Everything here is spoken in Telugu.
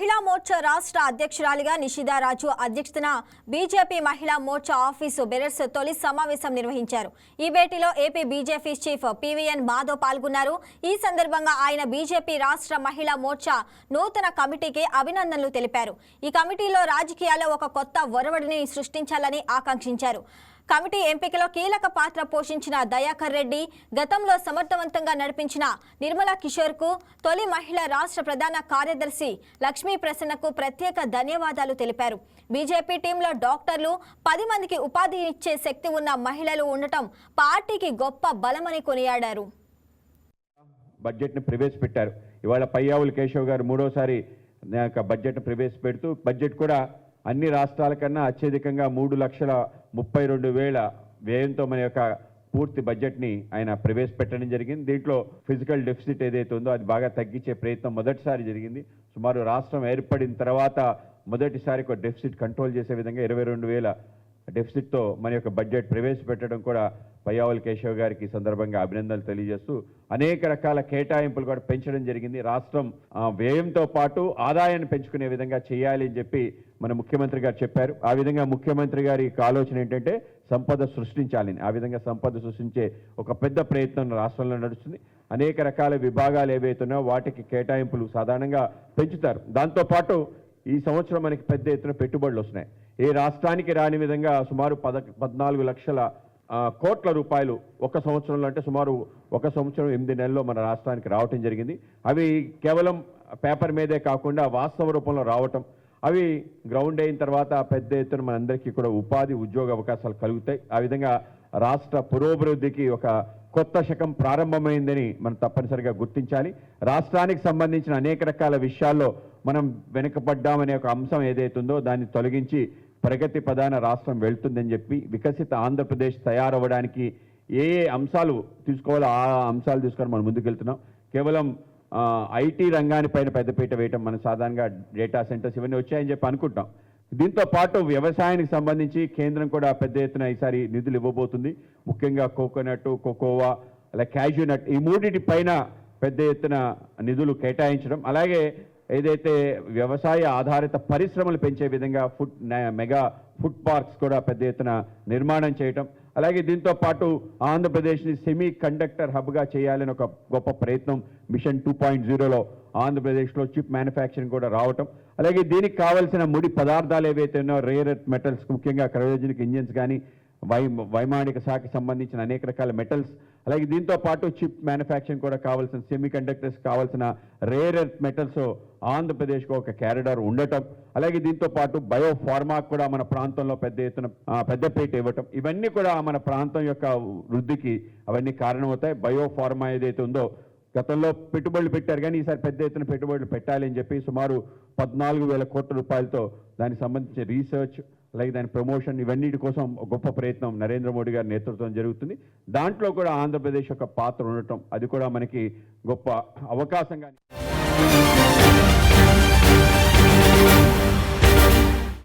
మహిళా మోర్చా రాష్ట్ర అధ్యక్షురాలిగా నిషిదారాజు అధ్యక్షతన బీజేపీ మహిళా మోర్చా ఆఫీసు బెరర్స్ తొలి సమావేశం నిర్వహించారు. ఈ భేటీలో AP BJP chief PVN Madhav పాల్గొన్నారు. ఈ సందర్భంగా ఆయన బీజేపీ రాష్ట్ర మహిళా మోర్చా నూతన కమిటీకి అభినందనలు తెలిపారు. ఈ కమిటీలో రాజకీయాల్లో ఒక కొత్త ఒరవడిని సృష్టించాలని ఆకాంక్షించారు. కమిటీ ఎంపికలో కీలక పాత్ర పోషించిన దయాకర్ రెడ్డి గతంలో సమర్థవంతంగా నడిపించిన నిర్మలా కిషోర్కు తొలి మహిళా రాష్ట్ర ప్రధాన కార్యదర్శి లక్ష్మీ ప్రసన్నకు ప్రత్యేక ధన్యవాదాలు తెలిపారు. బీజేపీ టీంలో డాక్టర్లు పది మందికి ఉపాధి ఇచ్చే శక్తి ఉన్న మహిళలు ఉండటం పార్టీకి గొప్ప బలమని కొనియాడారు. బడ్జెట్ను ప్రవేశపెట్టారు. ఇవాళ పయ్యావులు కేశవ్ గారు మూడోసారి నా బడ్జెట్ను ప్రవేశపెడుతూ బడ్జెట్ కూడా అన్ని రాష్ట్రాల కన్నా అత్యధికంగా మూడు లక్షల ముప్పై రెండు వేల వ్యయంతో మన యొక్క పూర్తి బడ్జెట్ని ఆయన ప్రవేశపెట్టడం జరిగింది. దీంట్లో ఫిజికల్ డెఫిసిట్ ఏదైతే ఉందో అది బాగా తగ్గించే ప్రయత్నం మొదటిసారి జరిగింది. సుమారు రాష్ట్రం ఏర్పడిన తర్వాత మొదటిసారి ఒక డెఫిసిట్ కంట్రోల్ చేసే విధంగా ఇరవై రెండు వేల డెఫిసిట్తో మన యొక్క బడ్జెట్ ప్రవేశపెట్టడం కూడా పయ్యావుల కేశవ్ గారికి సందర్భంగా అభినందనలు తెలియజేస్తూ అనేక రకాల కేటాయింపులు కూడా పెంచడం జరిగింది. రాష్ట్రం ఆ, వ్యయంతో పాటు ఆదాయాన్ని పెంచుకునే విధంగా చేయాలి అని చెప్పి మన ముఖ్యమంత్రి గారు చెప్పారు. ఆ విధంగా ముఖ్యమంత్రి గారి ఆలోచన ఏంటంటే సంపద సృష్టించాలని ఆ విధంగా సంపద సృష్టించే ఒక పెద్ద ప్రయత్నం రాష్ట్రంలో నడుస్తుంది. అనేక రకాల విభాగాలు ఏవైతున్నాయో వాటికి కేటాయింపులు సాధారణంగా పెంచుతారు. దాంతోపాటు ఈ సంవత్సరం మనకి పెద్ద ఎత్తున పెట్టుబడులు వస్తున్నాయి. ఏ రాష్ట్రానికి రాని విధంగా సుమారు పద పద్నాలుగు లక్షల కోట్ల రూపాయలు ఒక సంవత్సరంలో అంటే సుమారు ఒక సంవత్సరం ఎనిమిది నెలల్లో మన రాష్ట్రానికి రావటం జరిగింది. అవి కేవలం పేపర్ మీదే కాకుండా వాస్తవ రూపంలో రావటం. అవి గ్రౌండ్ అయిన తర్వాత పెద్ద ఎత్తున మనందరికీ కూడా ఉపాధి ఉద్యోగ అవకాశాలు కలుగుతాయి. ఆ విధంగా రాష్ట్ర పురోభివృద్ధికి ఒక కొత్త శకం ప్రారంభమైందని మనం తప్పనిసరిగా గుర్తించాలి. రాష్ట్రానికి సంబంధించిన అనేక రకాల విషయాల్లో మనం వెనుకబడ్డామనే ఒక అంశం ఏదైతుందో దాన్ని తొలగించి ప్రగతి ప్రధాన రాష్ట్రం వెళ్తుందని చెప్పి వికసిత ఆంధ్రప్రదేశ్ తయారవ్వడానికి ఏ ఏ అంశాలు తీసుకోవాలో ఆ అంశాలు తీసుకొని మనం ముందుకెళ్తున్నాం. కేవలం ఐటీ రంగానిపైన పెద్దపీట వేయటం మనం సాధారణంగా డేటా సెంటర్స్ ఇవన్నీ వచ్చాయని చెప్పి అనుకుంటాం. దీంతో పాటు వ్యవసాయానికి సంబంధించి కేంద్రం కూడా పెద్ద ఎత్తున ఈసారి నిధులు ఇవ్వబోతుంది. ముఖ్యంగా కోకోనట్ కోకోవా అలా క్యాజ్యూనట్ ఈ మూడింటి పైన పెద్ద ఎత్తున నిధులు కేటాయించడం. అలాగే ఏదైతే వ్యవసాయ ఆధారిత పరిశ్రమలు పెంచే విధంగా ఫుడ్ మెగా ఫుడ్ పార్క్స్ కూడా పెద్ద ఎత్తున నిర్మాణం చేయటం అలాగే దీంతో పాటు ఆంధ్రప్రదేశ్ని సెమీ కండక్టర్ హబ్గా చేయాలని ఒక గొప్ప ప్రయత్నం మిషన్ టూ పాయింట్ జీరోలో ఆంధ్రప్రదేశ్లో చిప్ మ్యానుఫ్యాక్చరింగ్ కూడా రావటం అలాగే దీనికి కావాల్సిన ముడి పదార్థాలు ఏవైతే ఉన్నాయో రేర్ మెటల్స్ ముఖ్యంగా క్రయోజనిక్ ఇంజిన్స్ కానీ వై వైమానిక శాఖకి సంబంధించిన అనేక రకాల మెటల్స్ అలాగే దీంతో పాటు చిప్ మ్యానుఫ్యాక్చరింగ్ కూడా కావాల్సిన సెమీ కండక్టర్స్ కావాల్సిన రేర్ ఎర్త్ మెటల్స్ ఆంధ్రప్రదేశ్కు ఒక క్యారిడార్ ఉండటం అలాగే దీంతో పాటు బయోఫార్మా కూడా మన ప్రాంతంలో పెద్ద ఎత్తున పెద్దపేట ఇవ్వటం ఇవన్నీ కూడా మన ప్రాంతం యొక్క వృద్ధికి అవన్నీ కారణమవుతాయి. బయోఫార్మా ఏదైతే ఉందో గతంలో పెట్టుబడులు పెట్టారు కానీ ఈసారి పెద్ద ఎత్తున పెట్టుబడులు పెట్టాలి అని చెప్పి సుమారు పద్నాలుగు వేల కోట్ల రూపాయలతో దానికి సంబంధించిన రీసెర్చ్ అలాగే దాని ప్రమోషన్ ఇవన్నిటి కోసం గొప్ప ప్రయత్నం నరేంద్ర మోడీ గారి నేతృత్వం జరుగుతుంది. దాంట్లో కూడా ఆంధ్రప్రదేశ్ యొక్క పాత్ర ఉండటం అది కూడా మనకి గొప్ప అవకాశంగా